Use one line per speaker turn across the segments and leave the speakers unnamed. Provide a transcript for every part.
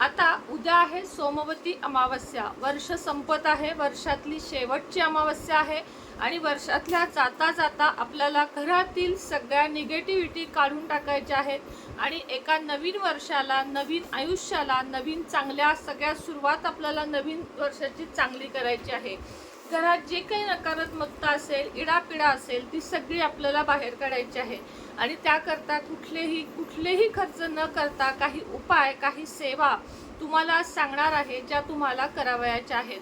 आता उद्या आहे सोमवती अमावस्या. वर्ष संपत आहे. वर्षातली शेवटची अमावस्या आहे आणि वर्षातल्या जाता जाता आपल्याला घरातील सगळ्या निगेटिव्हिटी काढून टाकायच्या आहेत. आणि एका नवीन वर्षाला नवीन आयुष्याला नवीन चांगल्या सगळ्या सुरुवात आपल्याला नवीन वर्षाची चांगली करायची आहे. घरात जे काही नकारात्मकता असेल इडापिडा असेल ती सगळी आपल्याला बाहेर काढायची आहे. आणि त्याकरता कुठलेही कुठलेही खर्च न करता काही उपाय काही सेवा तुम्हाला सांगणार आहे ज्या तुम्हाला करावयाच्या आहेत.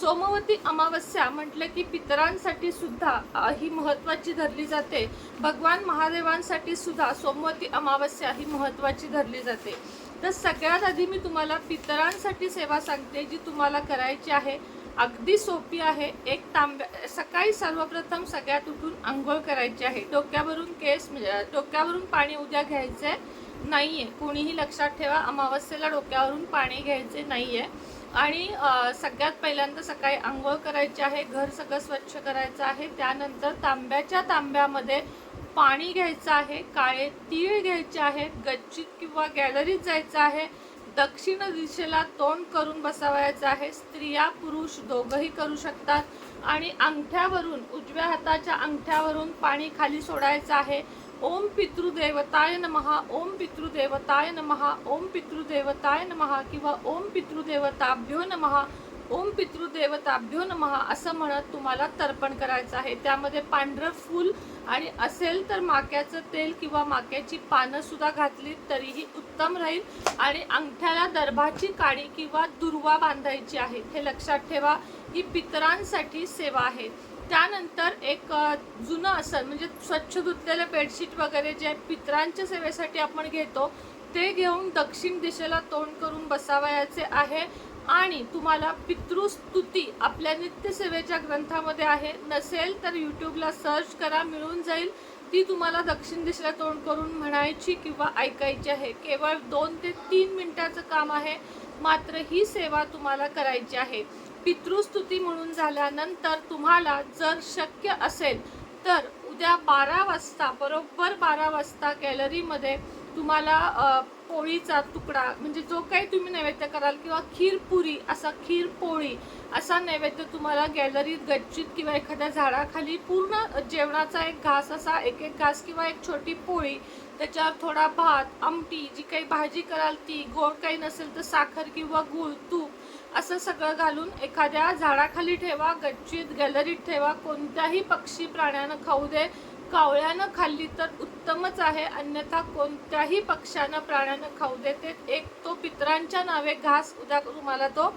सोमवती अमावस्या म्हटलं की पितरांसाठी सुद्धा ही महत्वाची धरली जाते. भगवान महादेवांसाठी सुद्धा सोमवती अमावस्या ही महत्वाची धरली जाते. तर सगळ्यात आधी मी तुम्हाला पितरांसाठी सेवा सांगते जी तुम्हाला करायची आहे. अगदी सोपी आहे. एक तांब्या सकाळी सर्वप्रथम सगळ्यात उठून आंघोळ करायची आहे. डोक्यावरून केस म्हणजे डोक्यावरून पाणी उद्या घ्यायचे नाही आहे कोणीही लक्षात ठेवा अमावस्येला डोक्यावरून पाणी घ्यायचे नाही आहे आणि सगळ्यात पहिल्यांदा सकाळी आंघोळ करायची आहे घर सगळं स्वच्छ करायचं आहे. त्यानंतर तांब्याच्या तांब्यामध्ये पाणी घ्यायचं आहे काळे तीळ घ्यायचे आहेत गच्चीत किंवा गॅलरीत जायचं आहे. दक्षिण दिशेला तोंड करून बसावायचं आहे. स्त्रिया पुरुष दोघंही करू शकतात. आणि अंगठ्यावरून उजव्या हाताच्या अंगठ्यावरून पाणी खाली सोडायचं आहे. ओम पितृदेवताय नमहा ओम पितृदेवताय नमहा ओम पितृदेवताय नमहा किंवा ओम पितृदेवताभ्यो नमहा ओम पितृदेवताभ्यो नमहा असं म्हणत तुम्हाला तर्पण करायचं आहे. त्यामध्ये पांढरं फूल आणि असेल तर माक्याचं तेल किंवा माक्याची पानं सुद्धा घातली तरीही उत्तम राहील. आणि अंगठ्याला दर्भाची काडी किंवा दुर्वा बांधायची आहे. हे लक्षात ठेवा ही पितरांसाठी सेवा आहे. त्यानंतर एक जुनं असं म्हणजे स्वच्छ धुतलेलं बेडशीट वगैरे जे पितरांच्या सेवेसाठी आपण घेतो ते घेऊन दक्षिण दिशेला तोंड करून बसावयाचे आहे. आणि तुम्हाला पितृस्तुती आपल्या नित्यसेवेच्या ग्रंथामध्ये आहे. नसेल तर यूट्यूबला सर्च करा मिळून जाईल. ती तुम्हाला दक्षिण दिशेला तोंड करून म्हणायची किंवा ऐकायची आहे. केवळ दोन ते तीन मिनटाचं काम आहे. मात्र ही सेवा तुम्हाला करायची आहे. पितृस्तुती म्हणून झाल्यानंतर तुम्हाला जर शक्य असेल तर उद्या बारा वाजता बरोबर बारा वाजता गॅलरीमध्ये तुम्हाला पोळीचा तुकडा म्हणजे जो काही तुम्ही नैवेद्य कराल किंवा खीर पुरी असा खीर पोळी असा नैवेद्य तुम्हाला गॅलरीत गच्चीत किंवा एखाद्या झाडाखाली पूर्ण जेवणाचा एक घास असा एक एक घास किंवा एक छोटी पोळी त्याच्यावर थोडा भात आमटी जी काही भाजी कराल ती गोड काही नसेल तर साखर किंवा गूळ तूप असं सगळं घालून एखाद्या झाडाखाली ठेवा गच्चीत गॅलरीत ठेवा कोणत्याही पक्षी प्राण्यानं खाऊ दे कावळ्यानं खाल्ली तर उत्तमच आहे अन्यथा कोणत्याही पक्षानं प्राण्यानं खाऊ दे ते एक तो पितरांच्या नावे घास उद्या तुम्हाला तो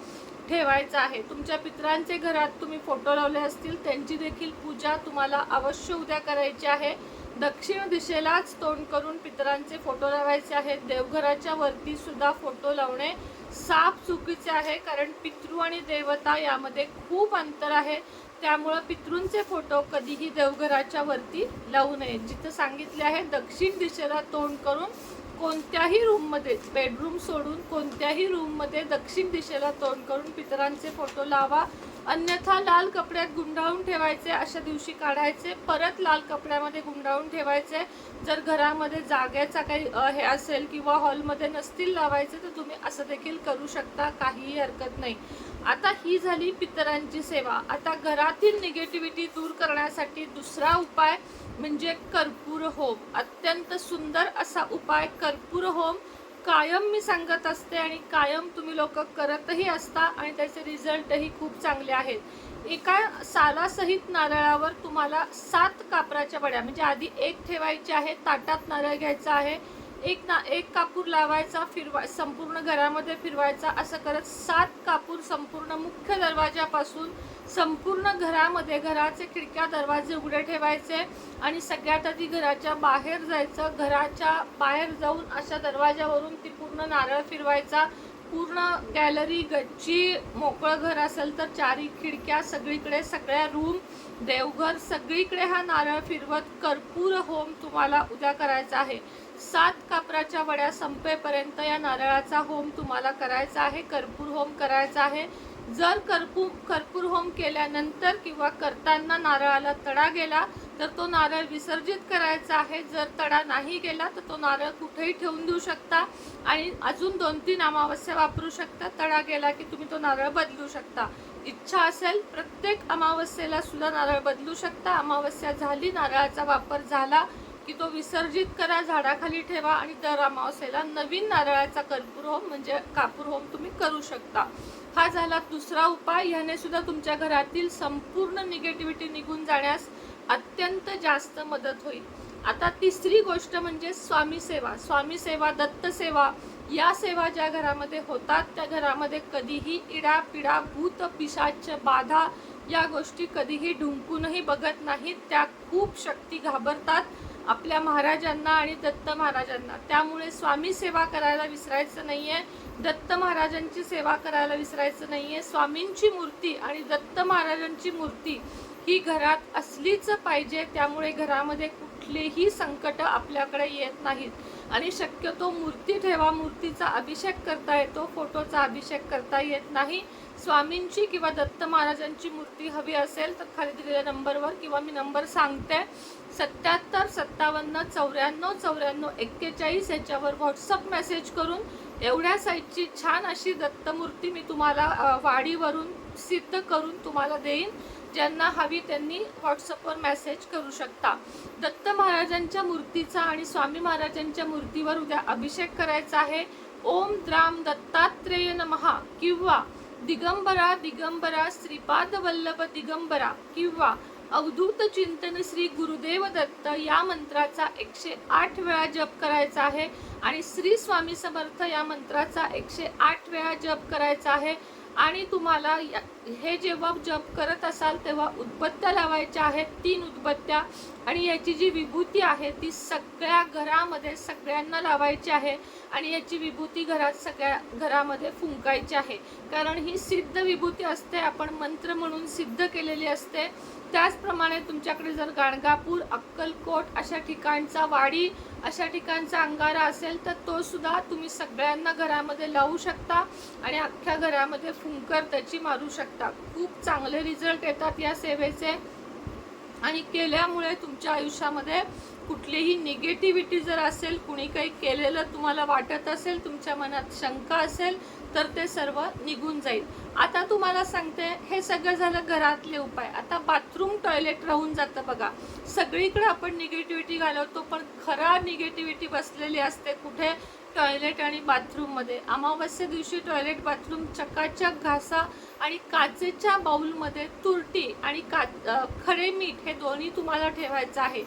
ठेवायचा आहे. तुमच्या पित्रांचे घरात तुम्ही फोटो लावले असतील त्यांची देखील पूजा तुम्हाला अवश्य उद्या करायची आहे. दक्षिण दिशेलाच तोंड करून पितरांचे फोटो लावायचे आहेत. देवघराच्या वरती सुद्धा फोटो लावणे साप चुकीचे आहे कारण पितृ आणि देवता यामध्ये खूप अंतर आहे. त्यामुळं पितृंचे फोटो कधीही देवघराच्या वरती लावू नये. जिथं सांगितले आहे दक्षिण दिशेला तोंड करून कोणत्याही रूममध्ये बेडरूम सोडून कोणत्याही रूममध्ये दक्षिण दिशेला तोंड करून पितरांचे फोटो लावा. अन्यथा लाल कपड्यात गुंडाळून ठेवायचे अशा दिवशी काढायचे. परत लाल कपड्यामध्ये गुंडाळून ठेवायचे. जर घरामध्ये जागेचा काही हे असेल किंवा हॉलमध्ये नसतील लावायचे तर तुम्ही असं देखील करू शकता. काहीही हरकत नाही. आता ही झाली पितरांची सेवा. आता घरातील निगेटिव्हिटी दूर करण्यासाठी दुसरा उपाय म्हणजे कर्पूर होम. अत्यंत सुंदर असा उपाय कर्पूर होम. कायम मी सांगत असते आणि कायम तुम्ही लोक करतही असता आणि त्याचे रिझल्टही खूप चांगले आहेत. एका सालासहित नारळावर तुम्हाला सात कापराच्या बड्या म्हणजे आधी एक ठेवायची आहे ताटात नारळ घ्यायचा आहे एक ना एक कापूर लावायचा फिरवा संपूर्ण घरामध्ये फिरवायचा असं करत सात कापूर संपूर्ण मुख्य दरवाजापासून संपूर्ण घरामध्ये घराचे खिडक्या दरवाजे उघडे ठेवायचे आणि सगळ्यात आधी घराच्या बाहेर जायचं घराच्या बाहेर जाऊन अशा दरवाजावरून ती पूर्ण नारळ फिरवायचा. पूर्ण गॅलरी गच्ची मोकळं घर असेल तर चारी खिडक्या सगळीकडे सगळ्या रूम देवघर सगळीकडे हा नारळ फिरवत कर्पूर होम तुम्हाला उद्या करायचा आहे. सात कापराच्या वड्या संपेपर्यंत या नारळाचा होम तुम्हाला करायचा आहे कर्पूर होम करायचा आहे. जर कर्पूर कर्पूर होम केल्यानंतर किंवा करताना नारळाला तडा गेला तर तो नारळ विसर्जित करायचा आहे. जर तडा नाही गेला तर तो नारळ कुठेही ठेवून देऊ शकता. आणि अजून दोन तीन अमावस्या वापरू शकता. तडा गेला की तुम्ही तो नारळ बदलू शकता. इच्छा असेल प्रत्येक अमावस्येला सुद्धा नारळ बदलू शकता. अमावस्या झाली नारळाचा वापर झाला की तो विसर्जित करा झाडाखाली ठेवा आणि दर अमावस्येला नवीन नारळाचा कर्पूर होम म्हणजे कापूर होम तुम्ही करू शकता. हा झाला दुसरा उपाय. ह्याने सुद्धा तुमच्या घरातील संपूर्ण निगेटिव्हिटी निघून जाण्यास अत्यंत जास्त मदत होईल. आता तिसरी गोष्ट म्हणजे स्वामी सेवा. स्वामी सेवा दत्त सेवा या सेवा ज्या घरामध्ये होतात त्या घरामध्ये कधीही इडा पिडा भूत पिशाच बाधा या गोष्टी कधीही ढुंकूनही बघत नाहीत. त्या खूप शक्ती घाबरतात आपल्या महाराजांना आणि दत्त महाराजांना. त्यामुळे स्वामी सेवा करायला विसरायचं नाही आहे दत्त महाराजांची सेवा करायला विसरायचं नाही आहे स्वामींची मूर्ती आणि दत्त महाराजांची मूर्ती ही घरात असलीच पाहिजे त्यामुळे घरामध्ये कुठलेही संकट आपल्याकडे येत नाहीत. आणि शक्यतो मूर्ती ठेवा मूर्तीचा अभिषेक करता येतो फोटोचा अभिषेक करता येत नाही. स्वामींची किंवा दत्त महाराजांची मूर्ती हवी असेल तर खाली दिलेल्या नंबरवर किंवा मी नंबर सांगते. सत्याहत्तर सत्तावन्न चौऱ्याण्णव चौऱ्याण्णव एक्केचाळीस याच्यावर व्हॉट्सअप मेसेज करून एवढ्या साईजची छान अशी दत्तमूर्ती मी तुम्हाला वाडीवरून सिद्ध करून तुम्हाला देईन. ज्यांना हवी त्यांनी व्हॉट्सअपवर मेसेज करू शकता. दत्त महाराजांच्या मूर्तीचा आणि स्वामी महाराजांच्या मूर्तीवर उद्या अभिषेक करायचा आहे. ओम द्राम दत्तात्रेय नमहा किंवा दिगंबरा दिगंबरा श्रीपाद वल्लभ दिगंबरा किंवा अवधूत चिंतन श्री गुरुदेव दत्त या मंत्राचा एकशे आठ वेळा जप करायचा आहे. आणि श्री स्वामी समर्थ या मंत्राचा एकशे आठ वेळा जप करायचा आहे. आणि तुम्हाला या- हे जेव्हा जप करत असाल तेव्हा उदबत्त्या लावायच्या आहेत तीन उदबत्त्या. आणि याची जी विभूती आहे ती सगळ्या घरामध्ये सगळ्यांना लावायची आहे. आणि याची विभूती घरात सगळ्या घरामध्ये फुंकायची आहे. कारण ही सिद्ध विभूती असते आपण मंत्र म्हणून सिद्ध केलेली असते. त्याचप्रमाणे तुमच्याकडे जर गाणगापूर अक्कलकोट अशा ठिकाणचा वाडी अशा ठिकाणचा अंगारा असेल तर तो सुद्धा तुम्ही सगळ्यांना घरामध्ये लावू शकता आणि अख्ख्या घरामध्ये फुंकर त्याची मारू शकता. खूप चांगले रिझल्ट येतात या सेवेचे. आणि केल्यामुळे तुमच्या आयुष्यामध्ये कुठलीही निगेटिव्हिटी जर असेल कुणी काही केलेलं तुम्हाला वाटत असेल तुमच्या मनात शंका असेल तर ते सर्व निघून जाईल. आता तुम्हाला सांगते हे सगळं झालं घरातले उपाय. आता बाथरूम टॉयलेट राहून जातं बघा. सगळीकडे आपण निगेटिव्हिटी घालवतो पण खरा निगेटिव्हिटी बसलेली असते कुठे? टॉयलेट आणि बाथरूममध्ये अमावस्या दिवशी टॉयलेट बाथरूम चकाचक घासा आणि काचेच्या बाऊलमध्ये तुरटी आणि का खडे मीठ हे दोन्ही तुम्हाला ठेवायचं आहे.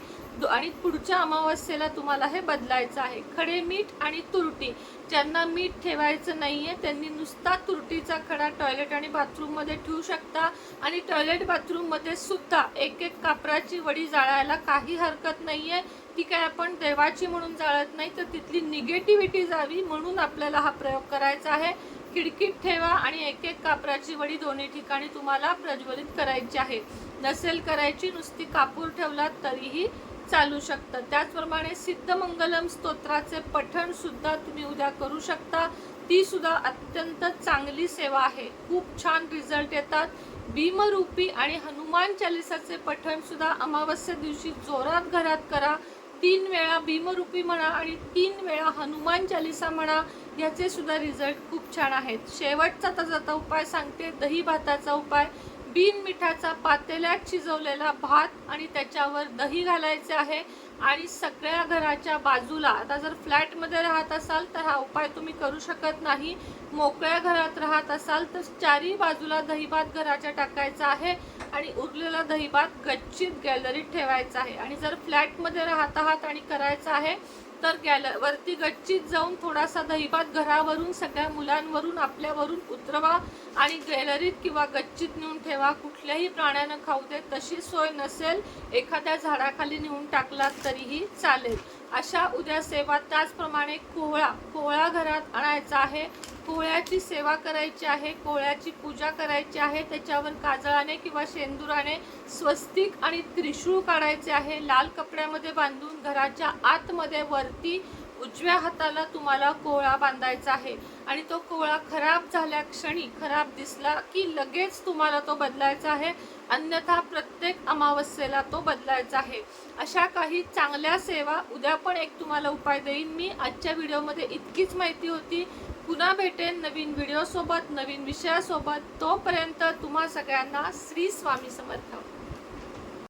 आणि पुढच्या अमावस्येला तुम्हाला हे बदलायचं आहे. खडे मीठ आणि तुरटी. ज्यांना मीठ ठेवायचं नाहीये त्यांनी नुसता तुरटीचा खडा टॉयलेट आणि बाथरूममध्ये ठेवू शकता. आणि टॉयलेट बाथरूममध्ये सुद्धा एक एक कापराची वडी जाळायला काही हरकत नाहीये. ती काय आपण देवाची म्हणून जाळत नाही तर तिथली निगेटिव्हिटी जावी म्हणून आपल्याला हा प्रयोग करायचा आहे. खिडकीत ठेवा आणि एक एक कापराची वडी दोन्ही ठिकाणी तुम्हाला प्रज्वलित करायची आहे. नसेल करायची नुसती कापूर ठेवलात तरीही चालू शकतं. त्याचप्रमाणे सिद्धमंगलम स्तोत्राचे पठण सुद्धा तुम्ही उद्या करू शकता. ती सुद्धा अत्यंत चांगली सेवा आहे. खूप छान रिझल्ट येतात. भीमरूपी आणि हनुमान चालिसाचे पठण सुद्धा अमावस्या दिवशी जोरात घरात करा. तीन वेळा भीमरूपी म्हणा आणि तीन वेळा हनुमान चालिसा म्हणा याचे सुद्धा रिझल्ट खूप छान आहेत. शेवटचा त्याचा उपाय सांगते. दही भाताचा उपाय. बिन मिठाचा पातेल्यात शिजवलेला भात आणि त्याच्यावर दही घालायचे आहे. आणि सगळ्या घराच्या बाजूला आता जर फ्लॅटमध्ये राहत असाल तर हा उपाय तुम्ही करू शकत नाही. मोकळ्या घरात राहत असाल तर चारी बाजूला दहीभात घराच्या टाकायचा आहे आणि उरलेला दहीभात गच्चीत गॅलरीत ठेवायचा आहे. आणि जर फ्लॅटमध्ये राहत आहात आणि करायचं आहे तर गॅल वरती गच्चीत जाऊन थोडासा दहीपात घरावरून सगळ्या मुलांवरून आपल्यावरून उतरवा आणि गॅलरीत किंवा गच्चीत नेऊन ठेवा. कुठल्याही प्राण्यानं खाऊ दे तशी सोय नसेल. एखाद्या झाडाखाली नेऊन टाकलात तरीही चालेल. अशा उद्या सेवा त्याचप्रमाणे कोहळा कोहळा घरात आणायचा आहे. कोहळ्याची सेवा करायची आहे कोहळ्याची पूजा करायची आहे. त्याच्यावर काजळाने किंवा शेंदुराने स्वस्तिक आणि त्रिशूळ काढायचे आहे. लाल कपड्यामध्ये बांधून घराच्या आतमध्ये वरती उजव्या हाताला तुम्हाला कोळा बांधायचा आहे. आणि तो कोळा खराब झाल्या क्षणी खराब दिसला की लगेच तुम्हाला तो बदलायचा आहे. अन्यथा प्रत्येक अमावस्येला तो बदलायचा आहे. अशा काही चांगल्या सेवा उद्या पण एक तुम्हाला उपाय देईन. मी आजच्या व्हिडिओमध्ये इतकीच माहिती होती. पुन्हा भेटेन नवीन व्हिडिओसोबत नवीन विषयासोबत. तोपर्यंत तुम्हा सगळ्यांना श्री स्वामी समर्थ.